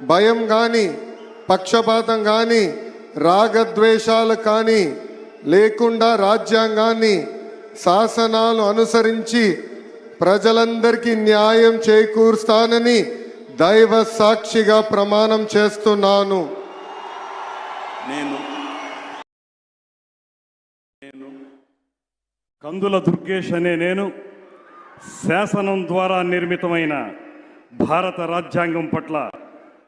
భయం కానీ పక్షపాతం కానీ రాగద్వేషాలు కానీ లేకుండా రాజ్యాంగాన్ని శాసనాలు అనుసరించి ప్రజలందరికీ న్యాయం చేకూరుస్తానని దైవ సాక్షిగా ప్రమాణం చేస్తున్నాను. నేను కందుల దుర్గేష్ అనే నేను శాసనం ద్వారా నిర్మితమైన భారత రాజ్యాంగం పట్ల